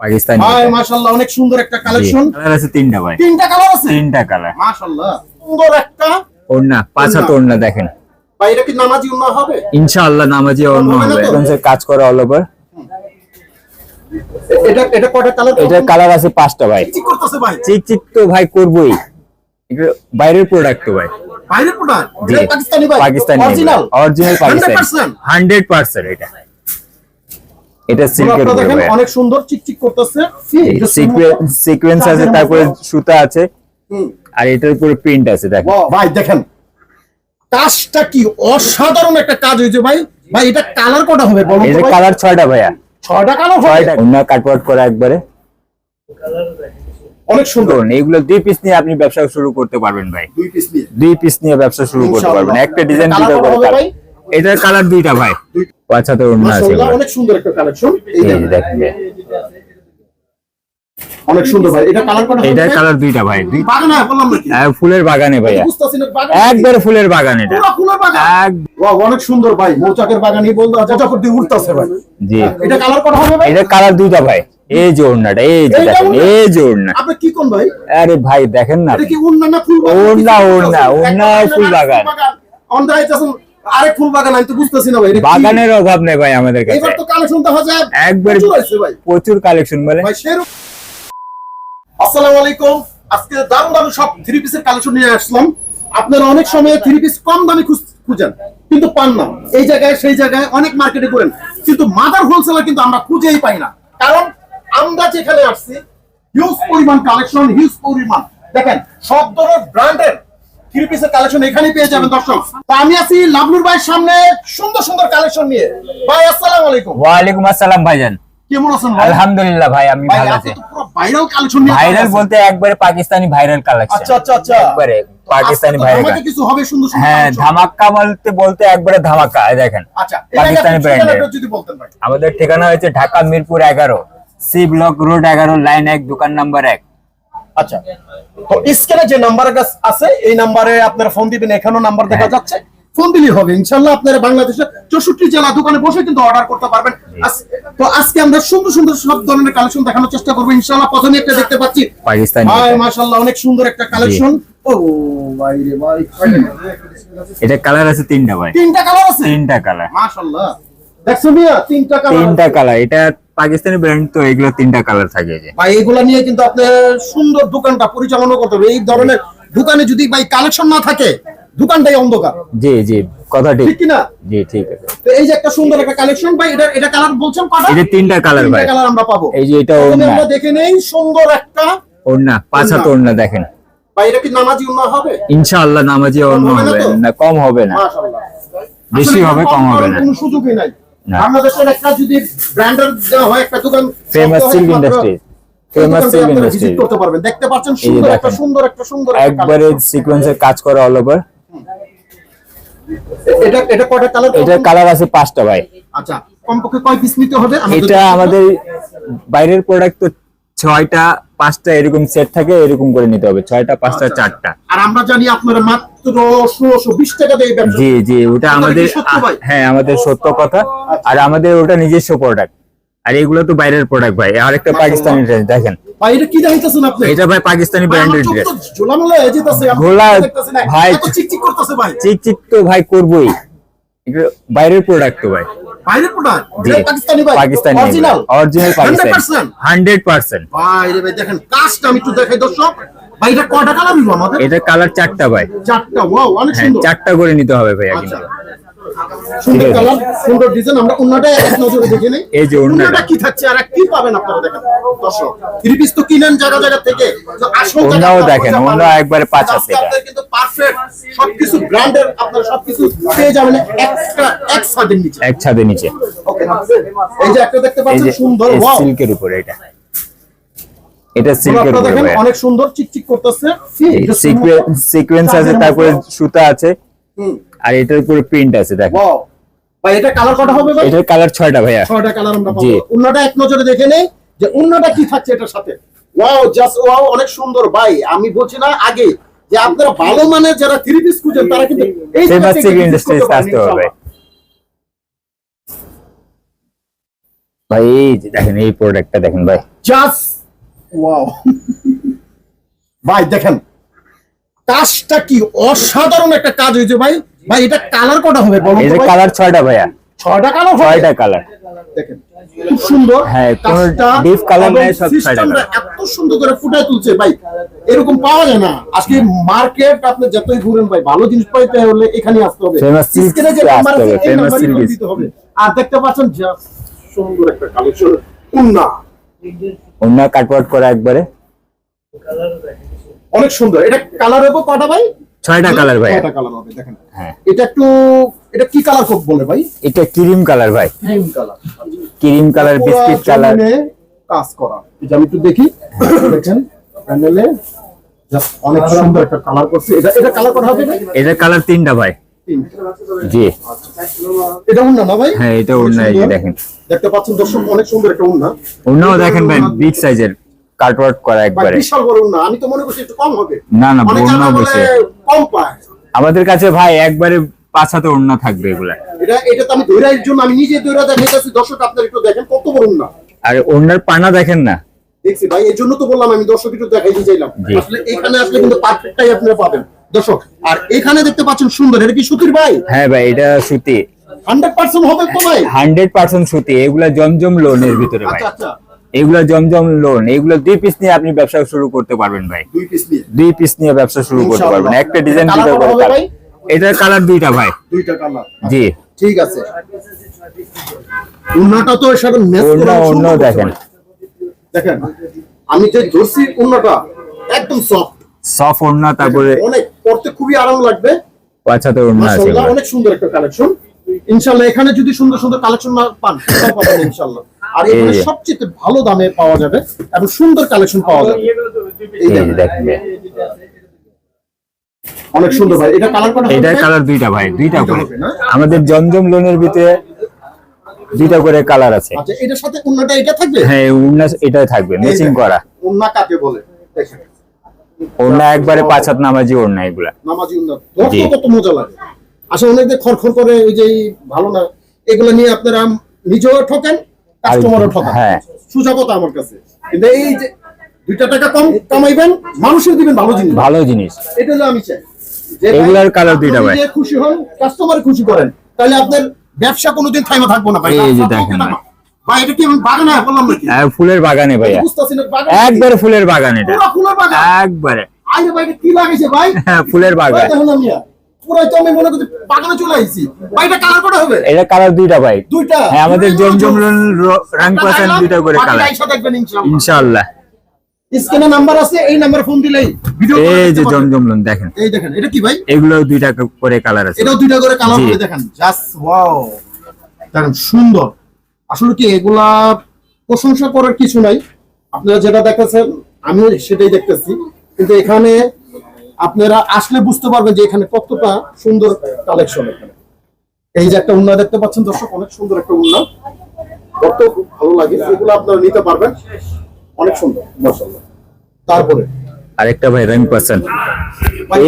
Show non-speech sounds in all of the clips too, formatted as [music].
পাকিস্তানি মাশাআল্লাহ অনেক সুন্দর একটা কালেকশন। কালার আছে তিনটা ভাই। তিনটা কালার আছে? তিনটা কালার মাশাআল্লাহ সুন্দর একটা ওড়না পাঁচ হাত ওড়না। দেখেন। ভাই এটা কি নামাজি হবে? ইনশাআল্লাহ নামাজি হবে। কাজ করে অল ওভার এটা এটা কয়টা কালার এটার কালার আছে পাঁচটা ভাই। কি করতেছে ভাই। চিক চিক তো ভাই করবোই। এটা বাইরের প্রোডাক্ট তো ভাই। বাইরের প্রোডাক্ট এটা পাকিস্তানি ভাই। Pakistani original original Pakistani. 100% hundred percent এটা। এটা সিল্কের উপরে দেখেন অনেক সুন্দর চিকচিক করতেছে। সিকোয়েন্স আছে তারপরে সুতা আছে। আর এটার উপরে প্রিন্ট আছে দেখেন। ভাই দেখেন। কাজটা কি অসাধারণ একটা কাজ হয়েছে ভাই। ভাই এটা কালার কটা হবে বলুন এটা? কালার ছয়টা ভাইয়া। ছয়টা কালার হবে। ছয়টা অন্য কাটওয়ার্ক করা একবারে। অনেক সুন্দর। এইগুলো দুই পিস নিয়ে আপনি ব্যবসা শুরু করতে পারবেন ভাই। দুই পিস নিয়ে। দুই পিস নিয়ে ব্যবসা শুরু করতে পারবেন। একটা ডিজাইন কালার দুটো এটার কালার দুইটা ভাই। পাঁচ হাতের অন্য আছে অনেক সুন্দর একটা কালেকশন এই দেখেন। দেখেন। অনেক সুন্দর ভাই। এটা কালার কটা হবে কালার দুইটা ভাই। বাগানে বললাম নাকি? আহ, ফুলের বাগানে ভাইয়া। বুঝতেছি না বাগান একবারে ফুলের বাগান এটা। ফুলের বাগান? এক অনেক সুন্দর ভাই। মৌচাকের বাগানই বলতো যতক্ষণ দিয়ে উঠতেছে ভাই। জি। এটা কালার কটা হবে ভাই? এটার কালার দুইটা ভাই। এই যে ওড়নাটা এই যে দেখেন এই যে ওড়না। আপনি কি কোন ভাই? আরে ভাই দেখেন না। এটা কি উন্না না ফুল বাগান? ওড়না, ওড়না, ওড়না, ফুল বাগান। আরেক ফুল বাগান আমি তো বুঝতেছি না ভাই বাগানের অভাব নেই ভাই আমাদের কাছে। এবার তো কালেকশন দেখা যায় একবার প্রচুর ভাই। প্রচুর কালেকশন বলে। ভাই আসসালামু আলাইকুম। আজকে দারুণ দারুণ সব থ্রি পিসের কালেকশন নিয়ে আসলাম। আপনারা অনেক সময় থ্রি পিস কম দামে খুঁজেন কিন্তু পান না। এই জায়গায় সেই জায়গায় অনেক মার্কেটে করেন কিন্তু মাদার হোলসেলার কিন্তু আমরা খুঁজেই পাই না। কারণ আমরা যেখানে আসছি হিউজ পরিমাণ কালেকশন হিউজ পরিমাণ। দেখেন সব ধরনের ব্র্যান্ডের থ্রি পিসের কালেকশন এখানেই পেয়ে যাবেন দর্শক। তো আমি আছি লাভলুর ভাইয়ের সামনে সুন্দর সুন্দর কালেকশন নিয়ে। ভাই আসসালামু আলাইকুম। ওয়ালাইকুম আসসালাম ভাইজান। কেমন আছেন আলহামদুলিল্লাহ ভাই আমি ভালো আছি। Viral collection viral. বলতে একবারে পাকিস্তানি ভাইরাল কালেকশন আচ্ছা আচ্ছা আচ্ছা। একবারে পাকিস্তানি ভাইরাল কিছু হবে সুন্দর সুন্দর হ্যাঁ বলতে বলতে একবারে ধামাক্কা এই দেখেন। আচ্ছা পাকিস্তানি। ব্র্যান্ডের আমাদের ঠিকানা হয়েছে ঢাকা মিরপুর এগারো সি ব্লক রোড এগারো লাইন এক দোকান নাম্বার এক। আচ্ছা তো স্ক্রিনে যে নাম্বার আছে এই নাম্বারে আপনারা ফোন দিবেন এখানেও নাম্বার দেখা হ্যাঁ। যাচ্ছে। ফোন দিলেই হবে ইনশাআল্লাহ আপনারা বাংলাদেশের চৌষট্টি জেলা দোকানে বসে কিন্তু অর্ডার করতে পারবেন। তো আজকে আমরা সুন্দর সুন্দর সব ধরনের কালেকশন দেখানোর চেষ্টা করব। ইনশাআল্লাহ প্রথমে একটা দেখতে পাচ্ছি। পাকিস্তানি। মাশাআল্লাহ অনেক সুন্দর একটা কালেকশন ও ভাই রে ভাই এটা কালার আছে তিনটা ভাই। তিনটা কালার আছে? তিনটা কালার মাশাআল্লাহ। দেখছ মিয়া তিনটা কালার তিনটা কালার এটা পাকিস্তানি ব্র্যান্ড তো এগুলো তিনটা কালার থাকে যে ভাই এগুলা নিয়ে কিন্তু আপনি সুন্দর দোকানটা পরিচালনা করতে হবে। এই ধরনের দোকানে যদি ভাই কালেকশন না থাকে দোকানটাই অন্ধকার। জি জি কথা ঠিক। ঠিক কিনা জি ঠিক আছে। তো এই যে একটা সুন্দর একটা কালেকশন ভাই এটা এটা কালার বলছেন কটা যে তিনটা কালার তিনটা ভাই। কালার আমরা পাবো। এই যে এটা ওড়না। আমরা দেখে নেই সুন্দর একটা ওড়না পাঁচ হাত ওড়না দেখেন। ভাই এটা কি নামাজি উন্না হবে? ইনশাআল্লাহ নামাজি অন্য হবে না? না কম হবে না। মাশাআল্লাহ। বেশি হবে, কম হবে না। কোনো সুযোগই নাই। না। বাংলাদেশের একটা যদি ব্র্যান্ডের হয় একটা দোকান famous silk industry famous silk industry করতে পারবেন। দেখতে পাচ্ছেন সুন্দর একটা সুন্দর একটা সুন্দর একবারে। সিকোয়েন্সের কাজ করা অল ওভার এটা এটা কয়টা কালার এটা কালার আছে পাঁচটা ভাই। আচ্ছা কমপক্ষে কয় পিস নিতে হবে? এটা আমাদের বাইরের প্রোডাক্ট তো ছয়টা পাঁচটা এরকম সেট থাকে এরকম করে নিতে হবে। ছয়টা পাঁচটা আচ্ছা, চারটা। আর আমরা জানি আপনারা মাত্র ষোলোশো বিশ টাকা দিয়ে জি জি ওটা আমাদের? হ্যাঁ আমাদের সত্য কথা। আর আমাদের ওটা নিজস্ব প্রোডাক্ট আর এগুলো তো বাইরের প্রোডাক্ট ভাই। আর একটা পাকিস্তানি dress দেখেন। ভাই এটা কি দেখাইতেছেন আপনি? এটা ভাই পাকিস্তানি ভাই, আমার ব্র্যান্ডেড ড্রেস তো ঝোলামোলা যেতেছে, ঘোলা, ভাই। চিকচিক করতেছে ভাই। চিক চিক তো ভাই করবোই। বাইরের প্রোডাক্ট তো ভাই। বাইরের প্রোডাক্ট পাকিস্তানি ভাই Pakistani original original Pakistani 100% hundred percent ভাই রে ভাই দেখেন কাজটা আমি একটু দেখাই দর্শক। ভাই এটা কয়টা কালার আমাদের? এটা কালার চারটা ভাই চারটা ওয়াও অনেক হ্যাঁ সুন্দর। চারটা করে নিতে হবে ভাইয়া আচ্ছা। কিন্তু। সুন্দর কালার সুন্দর ডিজাইন আমরা উন্নাটা এক নজরে দেখে নেই। এই যে। উন্নাটা কি থাকছে আর কি পাবেন আপনারা দেখেন? দর্শক থ্রি পিস তো কিনেন জায়গা জায়গা থেকে। তো আসল দেখেন, পাবেন। একবারে পাঁচ আছে এটা। কিন্তু পারফেক্ট সবকিছু ব্র্যান্ডের আপনারা সবকিছু পেয়ে যাবেন একটা এক ছাদের নিচে। এক ছাদের নিচে। ওকে এই যে একটা দেখতে পাচ্ছেন সুন্দর ওয়াও সিল্কের উপরে এটা। এটা সিল্কের উপরে অনেক সুন্দর চিকচিক করতেছে। সিকোয়েন্স আছে তারপরে সুতা আছে। হুম, আর এটার উপরে প্রিন্ট আছে দেখেন। ওয়াও ভাই এটা কালার কটা হবে ভাই? এটার কালার ছয়টা ভাইয়া। ছয়টা কালার আমরা পাবো। উন্নাটা এক নজরে দেখে নেই যে উন্নাটা কি থাকছে এটার সাথে। ওয়াও জাস্ট ওয়াও অনেক সুন্দর। ভাই আমি বলছি না আগে যে আপনারা ভালো মানের যারা থ্রি পিস খুঁজেন তারা কিন্তু এই পারেন, আসতে হবে। ভাই এই যে দেখেন এই প্রোডাক্টটা দেখেন ভাই। জাস্ট ওয়াও [laughs] ভাই দেখেন কাজটা কি অসাধারণ একটা কাজ হয়েছে ভাই। ভাই এটা কালার কটা হবে বলো এই যে কালার ছয়টা ভাইয়া। ছয়টা কালার ছয়টা কালার দেখেন খুব সুন্দর। হ্যাঁ, কোনো কাজটা deep colour নাই, সব systemটা ছয়টা এত সুন্দর করে ফুটায় তুলছে ভাই। এরকম পাওয়া যায় না। আজকে মার্কেট আপনি যতই ঘুরেন ভাই ভালো জিনিস পাইতে হলে এখানে আসতে হবে। Silk Skin যে silk করে is- দিতে হবে। আর দেখতে পাচ্ছেন যা সুন্দর একটা কালেকশন উন্না। অন্য কাটওয়ার্ট করা একবারে। অনেক সুন্দর। এটা কালার হবে কটা ভাই? ছয়টা কালার ভাই। কয়টা কালার হবে দেখেন। হ্যাঁ। এটা একটু এটা কি কালার কোড বলে ভাই? এটা ক্রিম কালার ভাই। Cream colour cream colour biscuit colour কাজ করা। এটা আমি একটু দেখি দেখেন প্যানেলে অনেক সুন্দর একটা কালার করছে। এটা এটা কালার করা হবে ভাই? এটা কালার তিনটা ভাই। জি। এটা উন্না না ভাই? হ্যাঁ এটা এই দেখেন। দেখতে পাচ্ছেন দর্শক অনেক সুন্দর একটা উন্না। অন্যও দেখেন ভাই বিগ সাইজের কাটওয়ার্ট করা একবারে। বিশাল বড় উন্না আমি তো মনে করছি একটু কম হবে। না না অন্য বসে কম পায়। আমাদের কাছে ভাই একবারে পাঁচ হাতে অন্য থাকবে এগুলা। এটা এটা তো আমি দৈরার জন্য আমি নিজে দৈরা দেখাইতেছি দর্শক আপনারা একটু দেখেন কত বড় উন্না আর অন্যের পানা দেখেন না। দেখছি ভাই এর জন্য তো বললাম আমি দর্শক একটু দেখাইতে চাইলাম। আসলে এখানে আসলে কিন্তু পারফেক্টটাই আপনারা পাবেন। দর্শক আর এখানে দেখতে পাচ্ছেন সুন্দর এটা কি সুতির ভাই? হ্যাঁ ভাই এটা সুতি। হান্ড্রেড পার্সেন্ট হবে তো ভাই? হান্ড্রেড পার্সেন্ট সুতি এগুলা জমজম লোনের ভিতরে ভাই। আচ্ছা আচ্ছা। এগুলা জমজম লোন এগুলো দুই পিস নিয়ে আপনি ব্যবসা শুরু করতে পারবেন ভাই। দুই পিস নিয়ে? দুই পিস নিয়ে ব্যবসা শুরু করতে পারবেন। একটা ডিজাইন করে ভাই? এটার কালার দুইটা ভাই। দুইটা কালার জি। ঠিক আছে। উন্নাটা তো এর সাথে ম্যাচ অন্য করে অন্য দেখেন। দেখেন আমি যে ধরছি উন্নাটা একদম সফট সফট ওড়না তারপরে অনেক পড়তে খুবই আরাম লাগবে। পাঁচ হাতে ওড়না আছে মাশাআল্লাহ অনেক সুন্দর একটা কালেকশন ইনশাআল্লাহ এখানে যদি সুন্দর সুন্দর কালেকশন না পান ইনশাআল্লাহ। আর এখানে সবচেয়ে ভালো দামে পাওয়া যাবে এবং সুন্দর কালেকশন পাওয়া যাবে এই। অনেক সুন্দর ভাই এটা কালার হবে? কালার দুইটা ভাই দুইটা করে আমাদের জমজম লোনের ভিতরে দুইটা করে কালার আছে আচ্ছা এটার সাথে উন্নাটা এটা থাকবে হ্যাঁ ওড়না এটাই থাকবে ম্যাচিং করা উন্না কাকে বলে দেখেন ওড়না একবারে পাঁচ হাত নামাজি ওড়না এগুলা নামাজি উন্না কত মজা লাগে আসলে অনেক যে খড়খড় করে ওই যে ভালো না এগুলো নিয়ে আপনারা নিজেও ঠকেন কাস্টমারও ঠকেন হ্যাঁ। আমার কাছে। কিন্তু এই যে দুইটা টাকা কম কামাইবেন মানুষের দিবেন ভালো জিনিস। ভালো জিনিস। এটা হলো আমি চাই। এগুলার colour দুইটা ভাই। খুশি হন কাস্টমার খুশি করেন। তাহলে আপনার ব্যবসা কোনোদিন থাইমা থাকব না ভাই। এই যে দেখেন। ভাই। এটা কি বাগানে বললাম নাকি? আর ফুলের বাগানে ভাইয়া। একবারে ফুলের বাগান এটা। পুরো ফুলের বাগান। একবারে। আরে ভাই কি লাগাইছে ভাই? হ্যাঁ ফুলের বাগান। দেখুন আমি পুরাই তো আমি মনে করছি বাগানে চলে আইছি। ভাই কালার করা হবে? এটা কালার দুইটা ভাই। দুইটা? হ্যাঁ আমাদের দুইটা জমজম জমজম। রাং দুইটা করে কালার ইনশাআল্লাহ। ইনশাআল্লাহ। স্ক্রিনে নাম্বার আছে এই নাম্বার ফোন দিলেই ভিডিও কল এই যে জমজম লোন দেখেন। এই দেখেন এটা কি ভাই? এগুলো দুইটা করে কালার আছে। এটাও দুইটা করে কালার করে দেখেন। জাস্ট ওয়াও দেখেন সুন্দর। আসলে কি এগুলা প্রশংসা করার কিছু নাই। আপনারা যেটা দেখতেছেন আমিও সেটাই দেখতেছি। কিন্তু এখানে আপনারা আসলে বুঝতে পারবেন যে এখানে কতটা সুন্দর কালেকশন এখানে। এই যে একটা উন্না দেখতে পাচ্ছেন দর্শক অনেক সুন্দর একটা উন্না কত ভালো লাগে এগুলো আপনারা নিতে পারবেন। অনেক সুন্দর মাশাআল্লাহ। তারপরে? আরেকটা ভাই রাং পাচ্ছেন।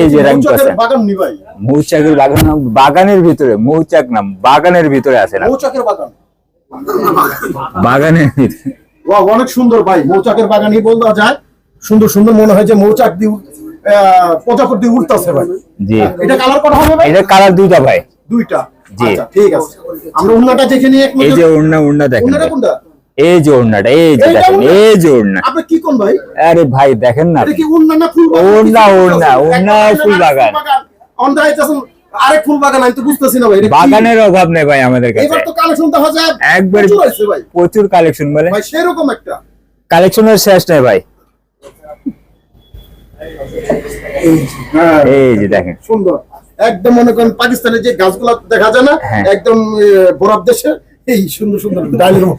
এই যে রাং মৌচাকের বাগান নি ভাই মৌচাকের বাগান বাগানের ভিতরে মৌচাক নাম বাগানের ভিতরে আছে না? মৌচাকের বাগান। বাগানের ভিতরে। অনেক সুন্দর ভাই মৌচাকের বাগানই বলতে যায়। সুন্দর সুন্দর মনে হয় যে মৌচাক দিয়ে প্রজাপতি উঠতেছে ভাই। জি। এটা কালার হবে ভাই? এটা কালার দুইটা ভাই। দুইটা? জি। আচ্ছা ঠিক আছে। আমরা উন্নাটা দেখে এক এই যে ওড়না ওড়না দেখেন উন্নাটা কোনটা? এই যে ওড়নাটা এই যে দেখেন এই যে ওড়না আপনি কি কোন ভাই? আরে ভাই দেখেন না। এটা কি উন্না না ফুল? ওড়না, না। ওড়না, একটা ফুল বাগান। আইতাছেন ফুল বাগান। আমি তো বুঝতেছি না ভাই বাগানের অভাব নেই ভাই আমাদের কাছে। এবার তো কালেকশন একবার প্রচুর ভাই। প্রচুর কালেকশন বলে। ভাই সেরকম একটা। কালেকশনের শেষ নেই ভাই। এই যে দেখেন। সুন্দর। একদম মনে করেন পাকিস্তানের যে গাছগুলো দেখা যায় না হ্যাঁ। একদম এ, দেশে এই সুন্দর সুন্দর ডালের [laughs]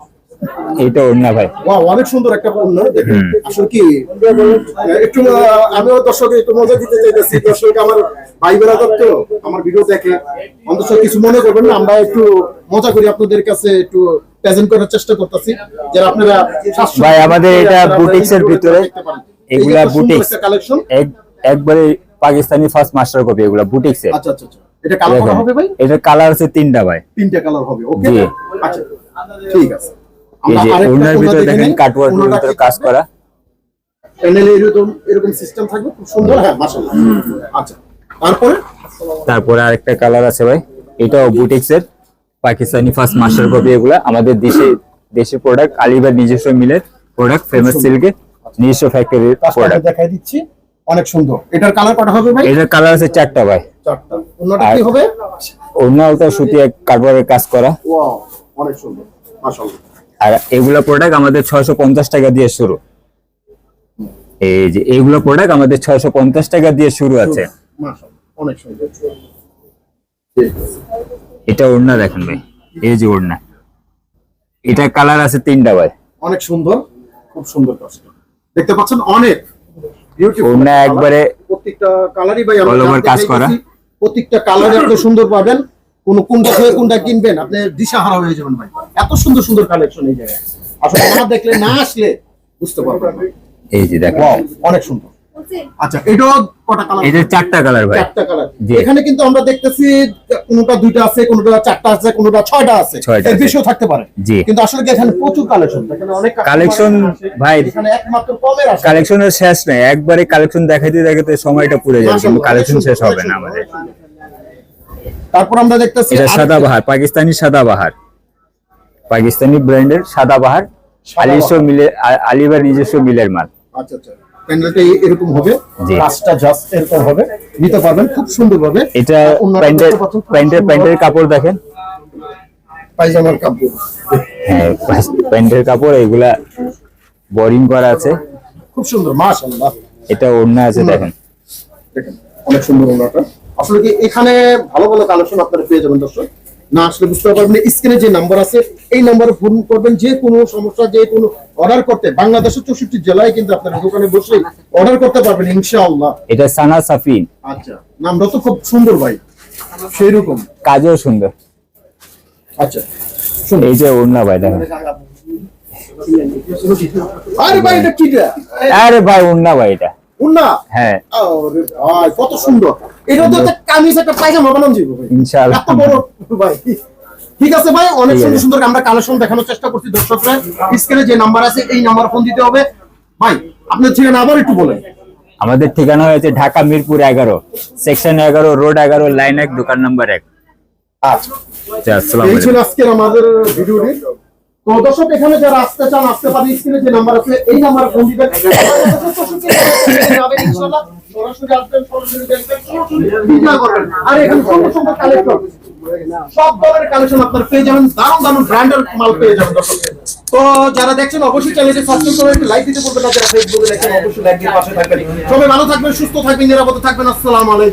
[laughs] আছে। ওড়না ভাই। অনেক সুন্দর একটা দেখেন আসলে কি একটু আমিও দর্শক একটু মজা দিতে চাইতেছি। দর্শক আমার ভাই বেড়াদার তো আমার ভিডিও দেখে। অন্তত কিছু মনে করবেন না আমরা একটু মজা করি আপনাদের কাছে একটু প্রেজেন্ট করার চেষ্টা করতেছি। যারা আপনারা ভাই, আমাদের এটা আপনারা এর ভিতরে। এগুলা। একটা কালেকশন এক একবারে পাকিস্তানি ফার্স্ট মাস্টার কপি এগুলা বুটিক্সে আচ্ছা আচ্ছা আচ্ছা। এটা কালার হবে ভাই? এটা কালার আছে তিনটা ভাই। তিনটা কালার হবে ওকে আচ্ছা ঠিক আছে। এই যে ওনার ভিতরে দেখেন কাটওয়ার্কের ভিতরে কাজ করা। প্যানেলে এরকম এরকম সিস্টেম থাকবে খুব সুন্দর। হ্যাঁ মাশাআল্লাহ। আচ্ছা তারপরে? তারপরে আরেকটা কালার আছে ভাই। এটাও বুটিক্স এর পাকিস্তানি ফার্স্ট মাস্টার কপি এগুলা। আমাদের দেশে দেশি প্রোডাক্ট আলিবার নিজস্ব মিলের প্রোডাক্ট ফেমাস সিল্কের নিজস্ব ফ্যাক্টরির প্রোডাক্ট দেখাই দিচ্ছি। অনেক সুন্দর। এটার কালার কটা হবে ভাই? এটার কালার আছে চারটা ভাই। চারটা। অন্যটা কি হবে? অন্যটা সুতি কাজ করা। ওয়াও অনেক সুন্দর। মাশাআল্লাহ। আর এগুলা প্রোডাক্ট আমাদের ছয়শো পঞ্চাশ টাকা দিয়ে শুরু। এই যে এইগুলো প্রোডাক্ট আমাদের ছয়শো পঞ্চাশ টাকা দিয়ে শুরু আছে। এটা ওড়না দেখেন ভাই এই যে ওড়না। এটা কালার আছে তিনটা ভাই। অনেক সুন্দর খুব সুন্দর দেখতে পাচ্ছেন অনেক ওড়না একবারে প্রত্যেকটা কালারই ভাই কাজ করা। প্রত্যেকটা কালার এত সুন্দর পাবেন। কোন কোনটা থেকে কোনটা কিনবেন আপনি দিশাহারা হয়ে যাবেন ভাই। এত সুন্দর সুন্দর কালেকশন এই জায়গায়। আসলে না দেখলে না আসলে বুঝতে পারবেন এই যে Wow, অনেক সুন্দর। আচ্ছা এটাও কটা কালার এটা চারটা কালার ভাই। চারটা কালার এখানে কিন্তু আমরা দেখতেছি কোনটা দুইটা আছে কোনটা চারটা আছে কোনটা ছয়টা আছে। এর বেশিও থাকতে পারে। কিন্তু আসলে এখানে প্রচুর কালেকশন এখানে অনেক আসে, ভাই। এখানে একমাত্র কমের কালেকশনের শেষ নাই। একবারে কালেকশন দেখাইতে দেখাতে সময়টা পুড়ে যাবে কিন্তু কালেকশন শেষ হবে না আমাদের। তারপর আমরা দেখতেছি এটা সাদাবাহার পাকিস্তানি সাদাবাহার। পাকিস্তানি ব্র্যান্ডের সাদাবাহার আলিশো মিলে আলিবার নিজস্ব মিলের মাল। আচ্ছা আচ্ছা। প্যান্ডেলটা এরকম হবে কাজটা জাস্ট এরকম হবে। নিতে পারবেন খুব সুন্দর ভাবে এটা প্যান্টের কাপড় দেখেন। পায়জামার কাপড়। হ্যাঁ প্যান্টের কাপড় এগুলা বোরিং করা আছে। খুব সুন্দর মাশাআল্লাহ। এটা ওড়না আছে দেখেন। দেখেন অনেক সুন্দর আসলে কি এখানে ভালো ভালো কালেকশন আপনারা পেয়ে যাবেন দর্শক? না আসলে বুঝতে পারবেন স্ক্রিনে যে নাম্বার আছে এই নাম্বারে ফোন করবেন যে কোনো সমস্যা যে কোনো অর্ডার করতে বাংলাদেশের চৌষট্টি জেলায় কিন্তু আপনারা দোকানে বসে অর্ডার করতে পারবেন ইনশাআল্লাহ। এটা সানা সাফিন। আচ্ছা নামটা তো খুব সুন্দর ভাই সেই রকম কাজও সুন্দর। আচ্ছা শুনুন। এই যে ওড়না ভাই দেখেন। আরে ভাই এটা কি? আরে ভাই ওড়না ভাই এটা। উন্না? হ্যাঁ। কত সুন্দর। এটা তো একটা কামিজ একটা পায়জামা বানানো যাবে ভাই। ইনশাআল্লাহ। এত বড় ভাই। ঠিক আছে ভাই অনেক সুন্দর। সুন্দর আমরা কালেকশন দেখানোর চেষ্টা করছি দর্শকরা। স্ক্রিনে যে নাম্বার আছে এই নাম্বার ফোন দিতে হবে। ভাই আপনার ঠিকানা আবার একটু বলেন। আমাদের ঠিকানা হয়েছে ঢাকা মিরপুর এগারো সেকশন এগারো রোড এগারো লাইন এক দোকান নাম্বার এক। আচ্ছা। আচ্ছা আসসালামু এই ছিল আজকের আমাদের ভিডিওটি তো দর্শক এখানে যারা আসতে চান আসতে পারেন স্ক্রিনে যে নাম্বার আছে এই নাম্বারে ফোন দিবেন। আর এখানে কালেকশন সব ধরনের কালেকশন আপনার পেয়ে যাবেন। দারুণ দারুণ ব্র্যান্ডের মাল পেয়ে যাবেন তো যারা দেখছেন অবশ্যই চ্যানেলটি সাবস্ক্রাইব করে একটু লাইক দিতে বলবেন না। যারা ফেসবুকে দেখছেন অবশ্যই লাইক দিয়ে পাশে থাকবেন। সবাই ভালো থাকবেন সুস্থ থাকবেন নিরাপদে থাকবেন। আসসালামু আলাইকুম।